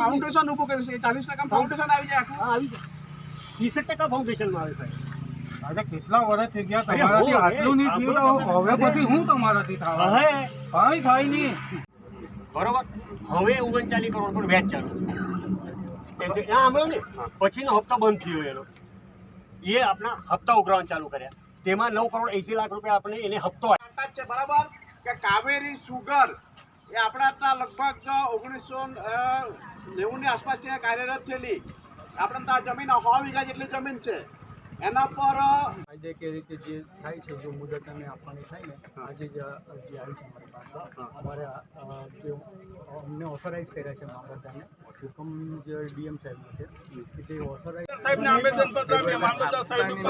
Foundation ઊભું કર્યું છે. ચાલીસ ટકા ફાઉન્ડેશન આવી જાય આખું. આવી જાય. ત્રીસ ટકા ફાઉન્ડેશનમાં આવે સાહેબ. આજે કેટલા વર્ષ થઈ ગયા તમારાથી? આટલું નહીં થયું તો હવે પછી હું તમારાથી થવા? હવે કાંઈ થાય નહીં. બરોબર. હવે ઓગણચાલીસ કરોડ પર વ્યાજ ચાલુ છે. એમ છે, આ સાંભળો ને. પછીનો હપ્તો બંધ થયો એનો. એ આપણા હપ્તા ઉઘરાવવાનું ચાલુ કર્યા. તેમાં નવ કરોડ એસી લાખ રૂપિયા આપણે એને હપ્તો છે બરાબર? કે કાવેરી સુગર એ આપણા લગભગ ઓગણીસો નેવું ની આસપાસ ત્યાં કાર્યરત થયેલી આપણે ત્યાં જમીન સો વીઘા જેટલી જમીન છે એના પર કાયદેકીય રીતે જે થાય છે જો મુદત અમે આપવાની થાય ને આજે જે અરજી આવી છે અમારી પાસે અમારે જે અમને ઓથોરાઇઝ કર્યા છે મામલતદારને હુકમ જે ડીએમ સાહેબ છે કે જે ઓથોરાઇઝ સાહેબને આવેદન પત્ર આપીએ મામલતદાર સાહેબ સાહેબ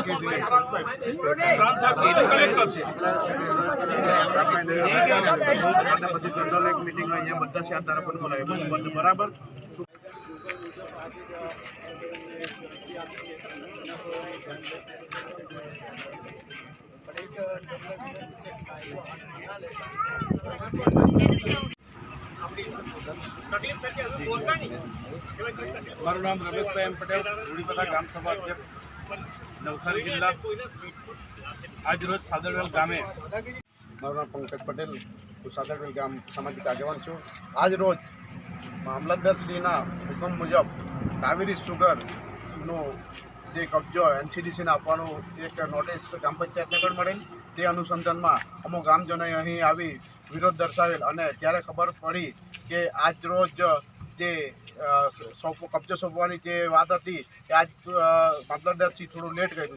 પછી જનરલ એક મિટિંગ અહીંયા બધા શહેર તરફ બોલાવે બરાબર મારું નામ રમેશભાઈ એમ પટેલ રૂડીપરા ગ્રામ સભા અધ્યક્ષ, નવસારી જિલ્લા. આજ રોજ સાદરવેલ ગામે મારું નામ પંકજ પટેલ, હું સાદરવેલ ગામ સામાજિક આગેવાન છું. આજ રોજ મામલતદારશ્રીના હુકમ મુજબ કાવેરી સુગરનો જે કબજો એનસીડીસીને આપવાનું એક નોટિસ ગ્રામ પંચાયતને પણ મળેલ. તે અનુસંધાનમાં અમુક ગ્રામજનોએ અહીં આવી વિરોધ દર્શાવેલ અને ત્યારે ખબર પડી કે આજ રોજ જે કબજો સોંપવાની જે વાત હતી, તે આજ મામલતદારશ્રી થોડું લેટ કર્યું